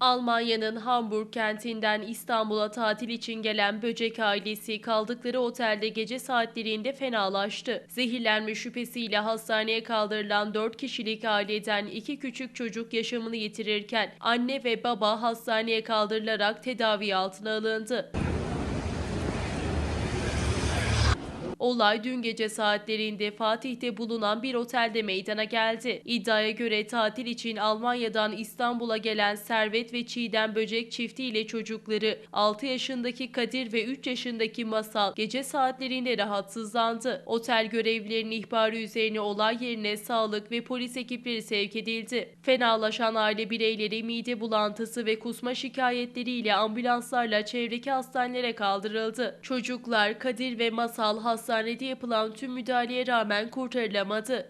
Almanya'nın Hamburg kentinden İstanbul'a tatil için gelen Böcek ailesi kaldıkları otelde gece saatlerinde fenalaştı. Zehirlenme şüphesiyle hastaneye kaldırılan 4 kişilik aileden iki küçük çocuk yaşamını yitirirken anne ve baba hastaneye kaldırılarak tedavi altına alındı. Olay dün gece saatlerinde Fatih'te bulunan bir otelde meydana geldi. İddiaya göre tatil için Almanya'dan İstanbul'a gelen Servet ve Çiğdem Böcek çifti ile çocukları 6 yaşındaki Kadir ve 3 yaşındaki Masal gece saatlerinde rahatsızlandı. Otel görevlilerinin ihbarı üzerine olay yerine sağlık ve polis ekipleri sevk edildi. Fenalaşan aile bireyleri mide bulantısı ve kusma şikayetleriyle ambulanslarla çevredeki hastanelere kaldırıldı. Çocuklar Kadir ve Masal hastanede yapılan tüm müdahaleye rağmen kurtarılamadı.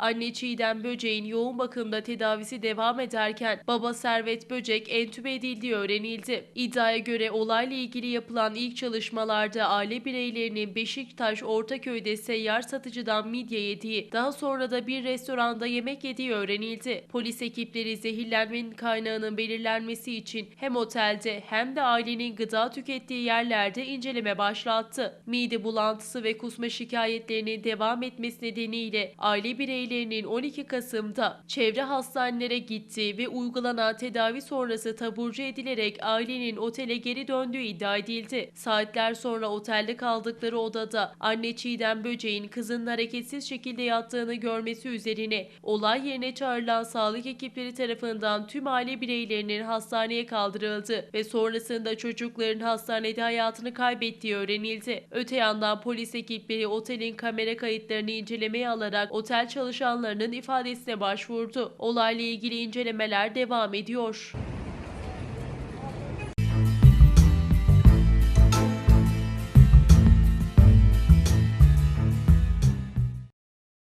Anne Çiğdem Böcek'in yoğun bakımda tedavisi devam ederken baba Servet Böcek entübe edildiği öğrenildi. İddiaya göre olayla ilgili yapılan ilk çalışmalarda aile bireylerinin Beşiktaş Ortaköy'de seyyar satıcıdan midye yediği, daha sonra da bir restoranda yemek yediği öğrenildi. Polis ekipleri zehirlenmenin kaynağının belirlenmesi için hem otelde hem de ailenin gıda tükettiği yerlerde inceleme başlattı. Mide bulantısı ve kusma şikayetlerinin devam etmesi nedeniyle aile bireylerinin 12 Kasım'da çevre hastanelere gittiği ve uygulanan tedavi sonrası taburcu edilerek ailenin otele geri döndüğü iddia edildi. Saatler sonra otelde kaldıkları odada anne Çiğdem Böceğin kızının hareketsiz şekilde yattığını görmesi üzerine olay yerine çağrılan sağlık ekipleri tarafından tüm aile bireylerinin hastaneye kaldırıldı ve sonrasında çocukların hastanede hayatını kaybettiği öğrenildi. Öte yandan polis ekipleri otelin kamera kayıtlarını incelemeye alarak otel çalışanlarının ifadesine başvurdu. Olayla ilgili incelemeler devam ediyor.